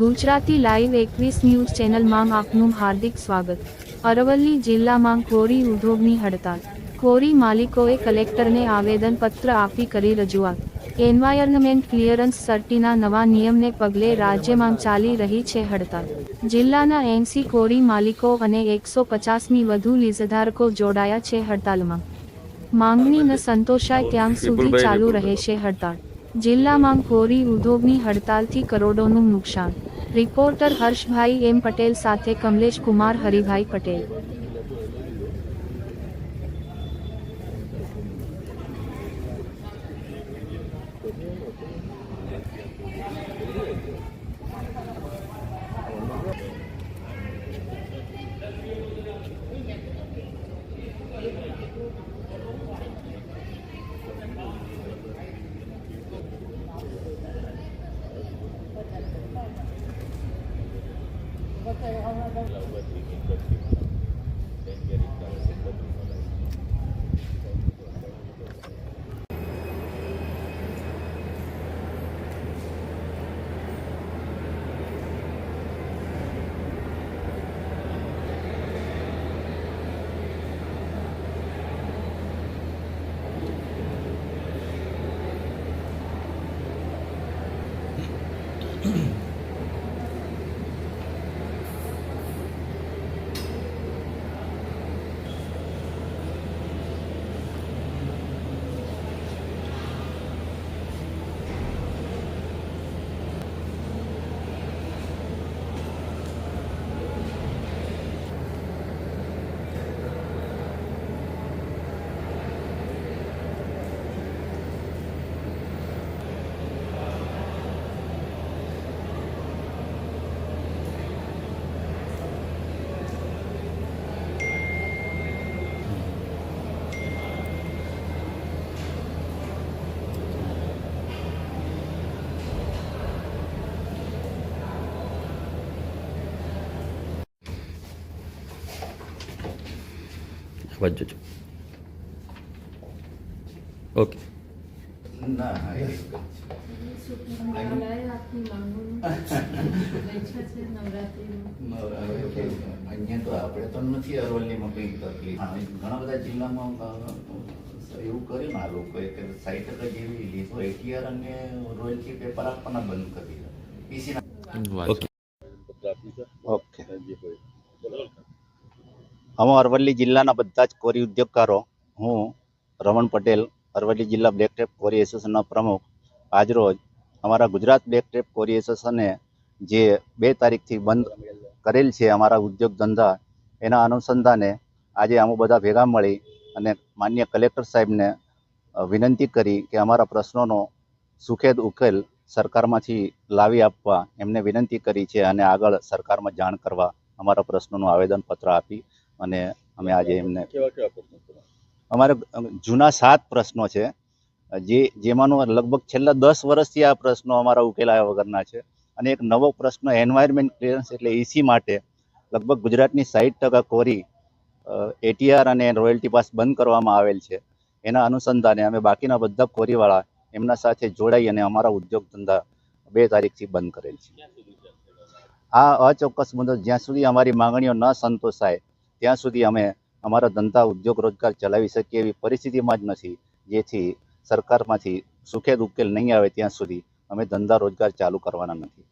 Gujarati live એકવીસ news ચેનલમાં આપનું હાર્દિક સ્વાગત. અરવલ્લી જિલ્લામાં કોરી ઉદ્યોગની હડતાલ. કોરી માલિકોએ કલેક્ટરને આવેદનપત્ર આપી કરી રજૂઆત. એન્વાયરમેન્ટ ક્લિયરન્સ સર્ટીના નવા નિયમને પગલે રાજ્યમાં ચાલી રહી છે હડતાલ. જિલ્લાના એંસી કોરી માલિકો અને એકસો પચાસમી વધુ લીઝધારકો જોડાયા છે હડતાલમાં. માંગણી ન સંતોષાય ત્યાં સુધી ચાલુ રહેશે હડતાળ જિલ્લામાં કોરી ઉદ્યોગની હડતાલથી કરોડોનું નુકસાન. રિપોર્ટર હર્ષભાઈ એમ પટેલ સાથે કમલેશ કુમાર હરિભાઈ પટેલ. बताया हमारा ઓકે છો ઓકે અહીંયા તો આપણે તો નથી અરવલ્લીમાં કઈ તકલીફ. ઘણા બધા જિલ્લામાં એવું કર્યું ને આ લોકોએ કે સાઈઠ ટકા જેવી લીધો. એટીઆર અને રોયલ્ટી પેપર આપવાના બંધ કરી દીધા. પીસી ઓકે ઓકે અમે અરવલ્લી જિલ્લાના બધા જ કોરી ઉદ્યોગકારો, હું, રમણ પટેલ, અરવલ્લી જિલ્લા બ્લેક ટેપ કોરી એસોસિએશનના પ્રમુખ, આજરોજ અમારા ગુજરાત બ્લેક ટેપ કોરી એસોસિએશને જે બે તારીખથી બંધ કરેલ છે અમારા ઉદ્યોગ ધંધા, એના અનુસંધાને આજે અમે બધા ભેગા મળી અને માન્ય કલેક્ટર સાહેબને વિનંતી કરી કે અમારા પ્રશ્નોનો સુખેદ ઉકેલ સરકારમાંથી લાવી આપવા એમને વિનંતી કરી છે અને આગળ સરકારમાં જાણ કરવા અમારા પ્રશ્નોનું આવેદનપત્ર આપી અને અમે આજે એમને અમારે જૂના સાત પ્રશ્નો છે. જે જેમાંનો લગભગ છેલ્લા દસ વર્ષથી આ પ્રશ્નો અમારા ઉકેલાયા વગરના છે. અને એક નવો પ્રશ્ન એન્વાયરમેન્ટ ક્લિયરન્સ એટલે એસી માટે લગભગ ગુજરાતની સાઠ ટકા કોરી એટીઆર અને રોયલ્ટી પાસ બંધ કરવામાં આવેલ છે. એના અનુસંધાને અમે બાકીના બધા કોરીવાળા એમના સાથે જોડાઈ અને અમારા ઉદ્યોગ ધંધા બે તારીખથી બંધ કરેલ છે. આ અચોક્કસ મુદત જ્યાં સુધી અમારી માંગણીઓ ન સંતોષાય ત્યાં સુધી અમે અમારા ધંધા ઉદ્યોગ રોજગાર ચલાવી શકીએ એવી પરિસ્થિતિમાં જ નથી. જેથી સરકારમાંથી સુખેદ ઉકેલ નહીં આવે ત્યાં સુધી અમે ધંધા રોજગાર ચાલુ કરવાના નથી.